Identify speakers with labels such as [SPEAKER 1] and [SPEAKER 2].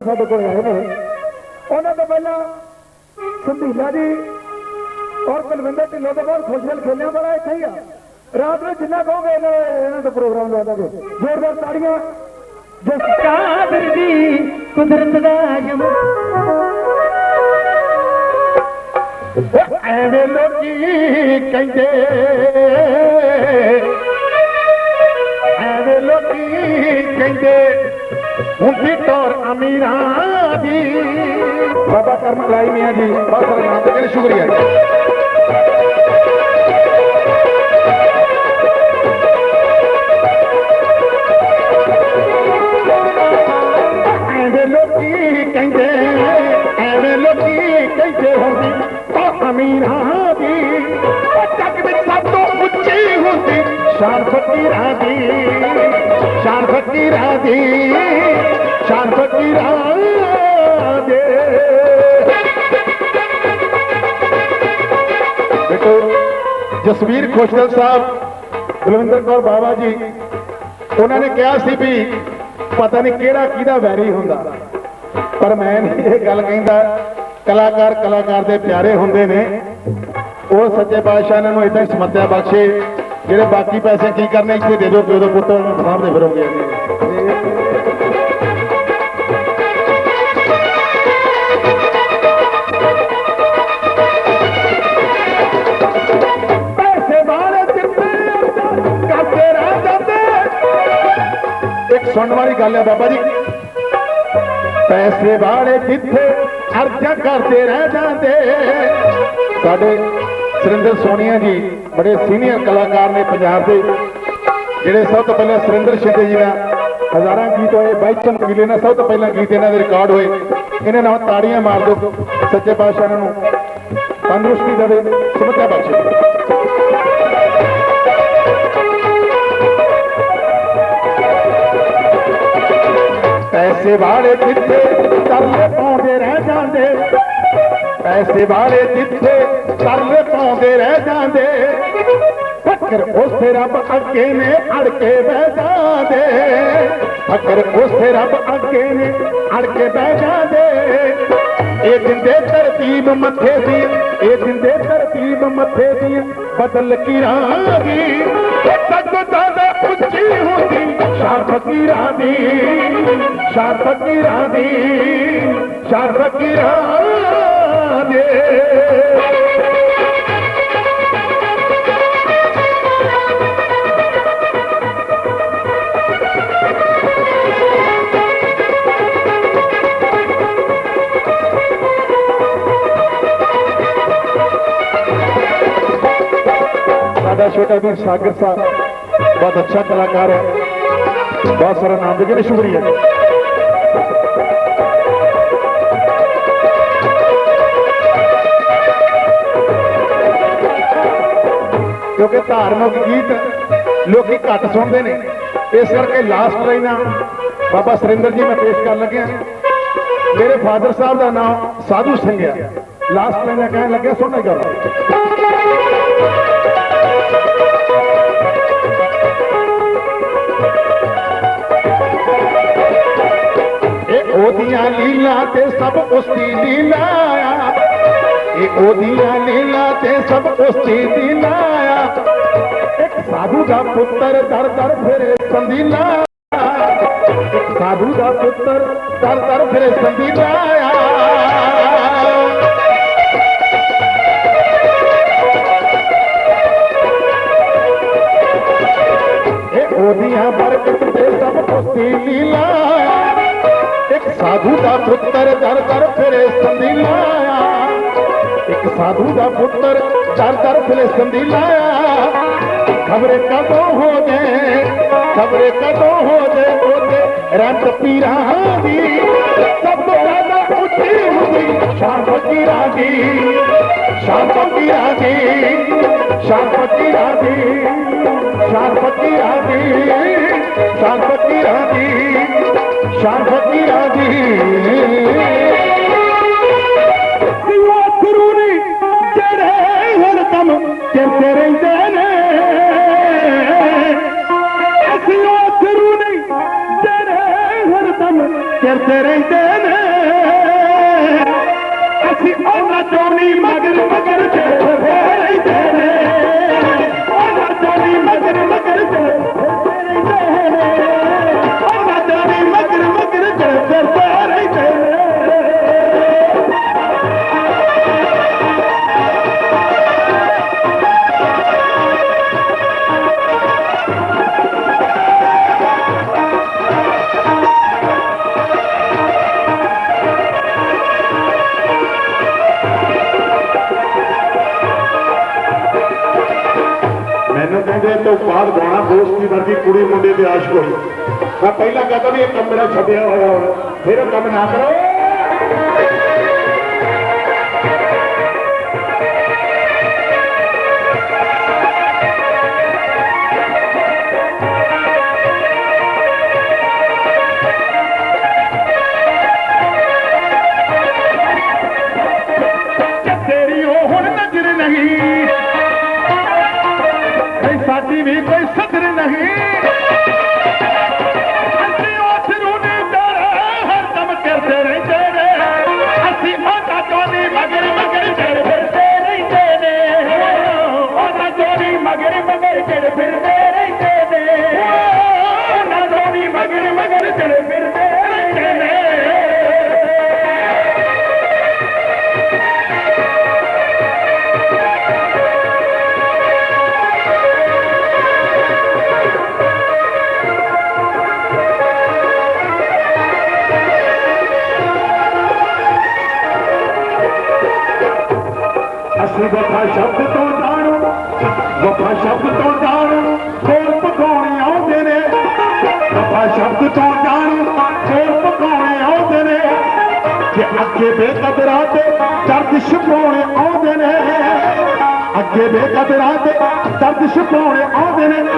[SPEAKER 1] ਸਾਡੇ ਕੋਲ ਆਏ ਨੇ। ਉਹਨਾਂ ਤੋਂ ਪਹਿਲਾਂ ਸੰਧੀਲਾ ਜੀ ਔਰ ਕੁਲਵਿੰਦਰ ਢਿੱਲੋਂ ਦੇ ਬਹੁਤ ਖੁਸ਼ਹਾਲ ਖੇਲਿਆ ਬੜਾ ਇੱਥੇ ਹੀ ਆ। ਰਾਤ ਨੂੰ ਜਿੰਨਾ ਕਹੋਗੇ ਇਹਨਾਂ ਇਹਨਾਂ ਦਾ ਪ੍ਰੋਗਰਾਮ ਲਾ ਦਾਂਗੇ। ਜ਼ੋਰਦਾਰ ਤਾੜੀਆਂ। ਜਿਸ
[SPEAKER 2] ਕਾਦਰ ਦੀ ਕੁਦਰਤ ਦਾ ਜਮ।
[SPEAKER 1] ਐਵੇਂ ਲੋਕੀ ਕਹਿੰਦੇ। ਐਵੇਂ ਲੋਕੀ ਕਹਿੰਦੇ। अमीर कंहिंजे कंहिंजे अमीर ਐਵੇਂ ਹੁੰਦੀ। ਸ਼ਾਨ ਫਕੀਰਾਂ ਦੀ ਸ਼ਾਨ ਫਕੀਰਾਂ ਦੀ ਸ਼ਾਨ ਫਕੀਰਾਂ ਦੇ ਦੇਖੋ, ਜਸਵੀਰ ਖੁਸ਼ਦਲ ਸਾਹਿਬ ਬਲਵਿੰਦਰ ਕੌਰ ਬਾਬਾ ਜੀ, ਉਹਨਾਂ ਨੇ ਕਿਹਾ ਸੀ ਵੀ ਪਤਾ ਨਹੀਂ ਕਿਹੜਾ ਕਿਹਦਾ ਵੈਰੀ ਹੁੰਦਾ। ਪਰ ਮੈਂ ਨਹੀਂ ਇਹ ਗੱਲ ਕਹਿੰਦਾ, ਕਲਾਕਾਰ ਕਲਾਕਾਰ ਦੇ ਪਿਆਰੇ ਹੁੰਦੇ ਨੇ। ਉਹ ਸੱਚੇ ਪਾਤਸ਼ਾਹ ਇਹਨਾਂ ਨੂੰ ਇਦਾਂ ਹੀ ਸਮੱਤਿਆ ਬਖਸ਼ੇ। ਜਿਹੜੇ ਬਾਕੀ ਪੈਸੇ ਕੀ ਕਰਨੇ, ਇੱਥੇ ਦੇ ਦਿਓ, ਪਿਓ ਦੇ ਪੁੱਤ ਸਾਹਮਣੇ ਫਿਰੋਗੇ। ਕਰਦੇ ਰਹਿ ਜਾਂਦੇ। ਇੱਕ ਸੁਣਨ ਵਾਲੀ ਗੱਲ ਹੈ ਬਾਬਾ ਜੀ। ਪੈਸੇ ਵਾਲੇ ਕਿੱਥੇ ਖਰਚਾ ਕਰਦੇ ਰਹਿ ਜਾਂਦੇ। ਸਾਡੇ ਸੁਰਿੰਦਰ ਸੋਨੀਆ ਜੀ, ਬੜੇ ਸੀਨੀਅਰ ਕਲਾਕਾਰ ਨੇ ਪੰਜਾਬ ਦੇ, ਜਿਹੜੇ ਸਭ ਤੋਂ ਪਹਿਲਾਂ ਸੁਰਿੰਦਰ ਸ਼ਿੰਦੇ ਜੀ ਦਾ ਹਜ਼ਾਰਾਂ ਗੀਤ ਹੋਏ ਬਾਈਚਨ ਕਬੀਲੇ ਨਾਲ ਸਭ ਤੋਂ ਪਹਿਲਾਂ ਗੀਤ ਇਹਨਾਂ ਦੇ ਰਿਕਾਰਡ ਹੋਏ। ਇਹਨਾਂ ਨਾਲ ਤਾੜੀਆਂ ਮਾਰ ਦਿਓ ਸੱਚੇ ਪਾਤਸ਼ਾਹ ਇਹਨਾਂ ਨੂੰ ਤੰਦਰੁਸਤੀ ਦੇਵੇ ਸਮੱਤਿਆ ਬਖਸ਼ੇ ਪੈਸੇ ਵਾਲੇ ਜਿੱਥੇ ਤਰਲੇ ਪਾਉਂਦੇ ਰਹਿ ਜਾਂਦੇ। ਪੈਸੇ ਵਾਲੇ ਜਿੱਥੇ ਤਰਲੇ ਪਾਉਂਦੇ ਰਹਿ ਜਾਂਦੇ। ਫਕਰ ਉਸੇ ਰੱਬ ਅੱਗੇ ਨੇ ਅੜ ਕੇ ਬਹਿ ਜਾਂਦੇ। ਫਕਰ ਉਸੇ ਰੱਬ ਅੱਗੇ ਨੇ ਅੜ ਕੇ ਬਹਿ ਜਾਂਦੇ। ਇਹ ਦਿੰਦੇ ਤਰਤੀਬ ਮੱਥੇ ਦੀ, ਇਹ ਦਿੰਦੇ ਤਰਤੀਬ ਮੱਥੇ ਦੀ ਬਦਲ ਕੀ ਰਾਗੀ ਤੱਕ ਦਾਦਾ ਉੱਚੀ ਹੁੰਦੀ ਸ਼ਾਨ ਫਕੀਰਾਂ ਦੀ ਸ਼ਾਨ ਫਕੀਰਾਂ ਦੀ ਸ਼ਾਨ ਫਕੀਰਾਂ ਦੇ। ਸਾਡਾ ਛੋਟਾ ਵੀਰ ਸਾਗਰ ਸਾਹਿਬ। ਬਹੁਤ ਅੱਛਾ ਕਲਾਕਾਰ ਹੈ। ਬਹੁਤ ਸਾਰਾ ਨਾਮ ਦੇ ਕੇ ਸ਼ੁਕਰੀਆ ਕਿਉਂਕਿ ਧਾਰਮਿਕ ਗੀਤ ਲੋਕੀ ਘੱਟ ਸੁਣਦੇ ਨੇ। ਇਸ ਕਰਕੇ ਲਾਸਟ ਲਾਈਨਾਂ ਬਾਬਾ ਸੁਰਿੰਦਰ ਜੀ, ਮੈਂ ਪੇਸ਼ ਕਰਨ ਲੱਗਿਆ। ਮੇਰੇ ਫਾਦਰ ਸਾਹਿਬ ਦਾ ਨਾਮ ਸਾਧੂ ਸਿੰਘ ਹੈ ਲਾਸਟ ਲਾਈਨਾਂ ਕਹਿਣ ਲੱਗਿਆ, ਸੁਣਨਾ ਕਰੋ। ਉਹਦੀਆਂ ਲੀਲਾ ਤੇ ਸਭ ਉਸ ਦੀ ਲੀਲਾ ਇਹ ਉਹਦੀਆਂ ਲੀਲਾ ਤੇ ਸਭ ਉਸ ਦੀ ਲੀਲਾ ਇੱਕ ਸਾਧੂ ਦਾ ਪੁੱਤਰ ਦਰ ਦਰ ਫਿਰੇ ਸੰਦੀਲਾ ਸਾਧੂ ਦਾ ਪੁੱਤਰ ਦਰ ਦਰ ਫਿਰੇ ਸੰਦੀਲਾ ਆ ਬਰਕਤ ਤੇ ਸਭ ਕੁਸਤੀ ਲੀਲਾ ਇੱਕ ਸਾਧੂ ਦਾ ਪੁੱਤਰ ਦਰ ਦਰ ਫਿਰੇ ਸੰਦੀਲਾ ਇੱਕ ਸਾਧੂ ਦਾ ਪੁੱਤਰ ਦਰ ਦਰ ਫਿਰੇ ਸੰਦੀਲਾ ਖਬਰੇ ਕਦੋਂ ਹੋ ਜੇ, ਖਬਰੇ ਕਦੋਂ ਹੋ ਜੇ ਉਹਦੇ ਰੰਗ ਪੀਰਾਂ ਦੀ। ਸਭ ਤੋਂ ਜ਼ਿਆਦਾ ਉੱਚੀ ਹੁੰਦੀ ਸ਼ਾਨ ਫਕੀਰਾਂ ਦੀ। ਸ਼ਾਨ ਫਕੀਰਾਂ ਦੀ ਸ਼ਾਨ ਫਕੀਰਾਂ ਦੀ ਸ਼ਾਨ ਫਕੀਰਾਂ ਦੀ ਸ਼ਾਨ ਬਾਅਦ ਗਾਣਾ ਦੋਸਤੀ ਵਰਗੀ ਕੁੜੀ ਮੁੰਡੇ ਦੇ ਆਸ਼ਕ ਹੋਈ। ਮੈਂ ਪਹਿਲਾਂ ਕਹਤਾ ਵੀ ਇਹ ਕੰਮ ਮੇਰਾ ਛੱਡਿਆ ਹੋਇਆ ਹੁਣ ਫਿਰ ਉਹ ਕੰਮ ਨਾ ਕਰੋ। ਨਹੀਂ ਵੀ ਕੋਈ ਸਦਰ ਨਹੀਂ। ਤੋਂ ਜਾਣੂ ਖੋਲ ਪਕਾਉਣੇ ਆਉਂਦੇ ਨੇ ਵਫਾ ਸ਼ਬਦ ਤੋਂ ਜਾਣੂ ਖੋਲ ਪਕਾਉਣੇ ਆਉਂਦੇ ਨੇ ਕਿ ਅੱਗੇ ਬੇਕਦਰਾਂ ਤੇ ਦਰਦ ਛਪਾਉਣੇ ਆਉਂਦੇ ਨੇ ਅੱਗੇ ਬੇਕਦਰਾਂ ਤੇ ਦਰਦ ਛਪਾਉਣੇ ਆਉਂਦੇ ਨੇ ਅਸੀਂ ਉਹ ਫੁੱਲ ਜਿਹੜੇ ਬਿਨਾ ਮੌਸਮ ਖਿੜਦੇ ਰਹਿੰਦੇ ਨੇ